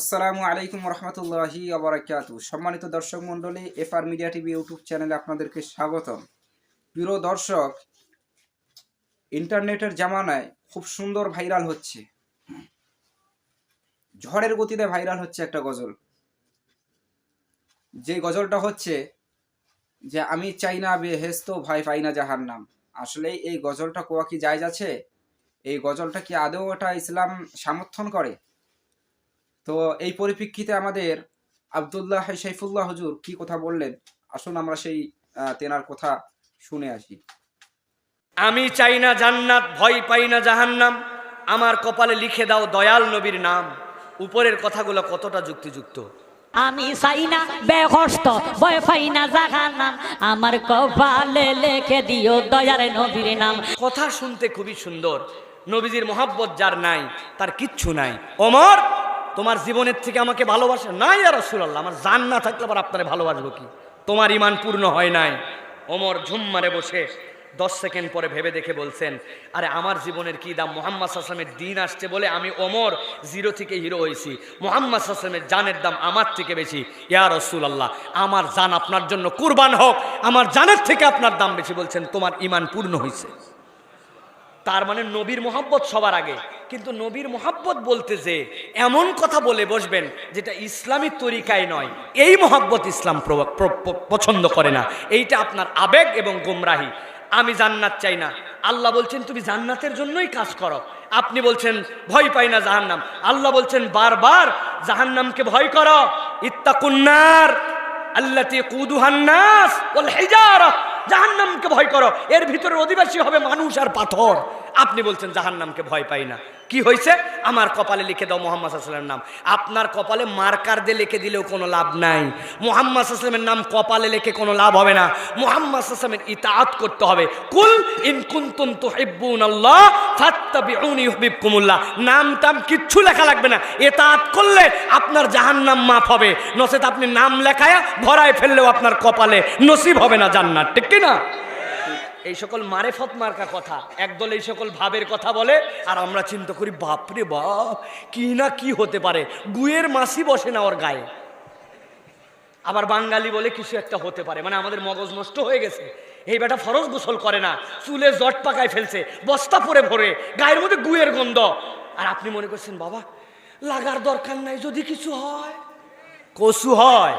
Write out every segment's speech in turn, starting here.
আসসালামু আলাইকুম রহমতুল্লাহি আবরাকাত সম্মানিত দর্শক মণ্ডলী, এফআর মিডিয়া টিভি ইউটিউব চ্যানেলে আপনাদেরকে স্বাগতম। প্রিয় দর্শক, ইন্টারনেটের জামানায় খুব সুন্দর ভাইরাল হচ্ছে। ঝড়ের গতিতে ভাইরাল হচ্ছে একটা গজল। যে গজলটা হচ্ছে যে, আমি চাই না বেহেস্ত ভাই পাই না জাহার নাম আসলে এই গজলটা কোয়া কি জায়জ আছে? এই গজলটা কি আদৌ এটা ইসলাম সমর্থন করে? তো এই পরিপ্রেক্ষিতে আমাদের আবদুল্লাহ সাইফুল্লাহ হজুর কি কথা বললেন? আসুন আমরা সেই তেনার কথা শুনে আসি। আমি চাই না জান্নাত ভয় পাই না জাহান্নাম। আমার কপালে লিখে দাও দয়াল নবীর নাম। উপরের কথাগুলো কতটা যুক্তিযুক্ত? আমি চাই না বেহস্ত ভয় পাই না জাহার নাম আমার কপালে লেখে দিও দয়ারে নবীর নাম। কথা শুনতে খুবই সুন্দর। নবীজির মহাব্বত যার নাই তার কিচ্ছু নাই। ওমর! তোমার জীবনের থেকে আমাকে ভালোবাসে? নাই আর রসুল্লাহ আমার জান না থাকলে আবার আপনারে ভালোবাসবো কি? তোমার ইমান পূর্ণ হয় নাই। ওমর ঝুম্মারে বসে দশ সেকেন্ড পরে ভেবে দেখে বলছেন, আরে, আমার জীবনের কি দাম? মোহাম্মদ আসলামের দিন আসছে বলে আমি ওমর জিরো থেকে হিরো হয়েছি। মোহাম্মদ আসলামের জানের দাম আমার থেকে বেশি। ইয়া রসুল আল্লাহ আমার জান আপনার জন্য কুরবান হোক, আমার জানের থেকে আপনার দাম বেশি। বলছেন, তোমার ইমান পূর্ণ হয়েছে তার মানে নবীর মোহাব্বত সবার আগে। কিন্তু নবীর মোহাব্বত বলতে যে এমন কথা বলে বসবেন যেটা ইসলামী তরিকায় নয়। এই মোহাব্বত ইসলাম পছন্দ করে না। এইটা আপনার আবেগ এবং গোমরাহি। আমি জান্নাত চাই না। আল্লাহ বলছেন, তুমি জান্নাতের জন্যই কাজ করো। আপনি বলছেন, ভয় পাই না জাহান্নাম। আল্লাহ বলছেন, বারবার জাহান্নামকে ভয় করো। ইত্তাকুন্নার আল্লাতি কুদুহান্নাস হিজারা। জাহান্নামকে ভয় করো। এর ভিতরে অধিবাসী হবে মানুষ আর পাথর। আপনি বলছেন জাহান্নামকে ভয় পাই না। কি হয়েছে? আমার কপালে লিখে দাও মোহাম্মদ সাল্লামের নাম। আপনার কপালে মার্কার দিয়ে লিখে দিলেও কোনো লাভ নাই। মোহাম্মদ সাল্লামের নাম কপালে লিখে কোনো লাভ হবে না। মোহাম্মদ সাল্লামের ইতাআত করতে হবে। কুল ইন কুনতুম তুহিব্বুন আল্লাহ নাম টাম কিচ্ছু লেখা লাগবে না। ইতাআত করলে আপনার জাহান্নাম মাফ হবে। নচেত আপনি নাম লেখায়া ভরায় ফেললেও আপনার কপালে নসিব হবে না জান্নাত। ঠিক কি না এই সকল মারেফত মার্কা কথা, একদল এই সকল ভাবের কথা বলে, আর আমরা চিন্তা করি, বাপরে বাপ, কি না কি হতে পারে? গুয়ের মাসি বসে না ওর গায়ে। আবার বাঙালি বলে কিছু একটা হতে পারে মানে আমাদের মগজ নষ্ট হয়ে গেছে। এই বেটা ফরজ গোসল করে না, চুলে জট পাকায় ফেলছে, বস্তা পরে ভরে, গায়ের মধ্যে গুয়ের গন্ধ। আর আপনি মনে করছেন, বাবা, লাগার দরকার নাই, যদি কিছু হয়? কসু হয়।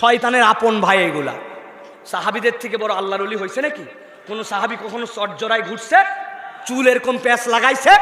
শয়তানের আপন ভাই এগুলা। সাহাবিদের থেকে বড় আল্লাহর অলি হয়েছে নাকি? কোনো সাহাবি কখনো চটজরায় ঘুরছে? চুল এরকম প্যাঁচ লাগাইছে?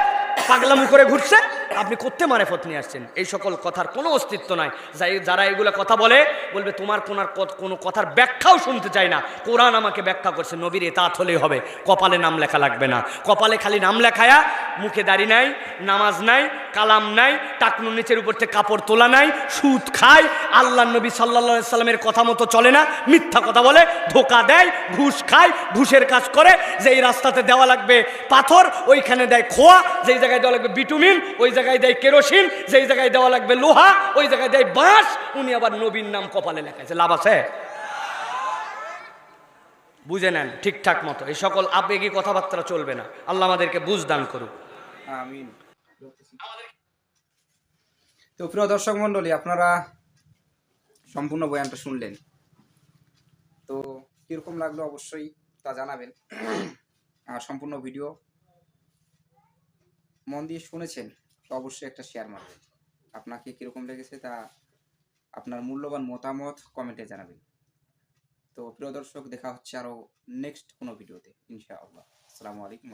পাগলামি করে ঘুরছে? আপনি করতে মারে ফত নিয়ে আসছেন। এই সকল কথার কোনো অস্তিত্ব নাই। যাই যারা এগুলা কথা বলে, বলবে, তোমার কোনার কোনো কথার ব্যাখ্যাও শুনতে চাই না। কোরআন আমাকে ব্যাখ্যা করছে, নবীর এতাত হলেই হবে। কপালে নাম লেখা লাগবে না। কপালে খালি নাম লেখায়া মুখে দাড়ি নাই, নামাজ নাই কালাম নাই টাকনুর নিচের উপর থেকে কাপড় তোলা নাই, সুদ খায়, আল্লাহ নবী সাল্লা সাল্লামের কথা মতো চলে না, মিথ্যা কথা বলে, ধোকা দেয়, ঘুষ খায়, ঘুষের কাজ করে, যেই রাস্তাতে দেওয়া লাগবে পাথর, ওইখানে দেয় খোয়া, যেই জায়গায় দেওয়া লাগবে বিটুমিন ওই জায়গায় দেয় কেরোসিন যেই জায়গায় দেওয়া লাগবে লোহা, ওই জায়গায় দেয় বাঁশ, উনি আবার নবীর নাম কপালে লেখাইছে। লাভ আছে? বুঝে নেন, ঠিকঠাক মতো। এই সকল আবেগী কথাবার্তা চলবে না। আল্লাহ আমাদেরকে বুঝ দান করুক। আমিন। তো প্রিয় দর্শক মণ্ডলী, আপনারা সম্পূর্ণ বয়ানটা শুনলেন। তো কীরকম লাগল অবশ্যই তা জানাবেন। আর সম্পূর্ণ ভিডিও মন দিয়ে শুনেছেন, তো অবশ্যই একটা শেয়ার মারবেন। আপনাকে কীরকম লেগেছে তা আপনার মূল্যবান মতামত কমেন্টে জানাবেন। তো প্রিয় দর্শক, দেখা হচ্ছে আরও নেক্সট কোনো ভিডিওতে ইনশাআল্লাহ। আসসালামু আলাইকুম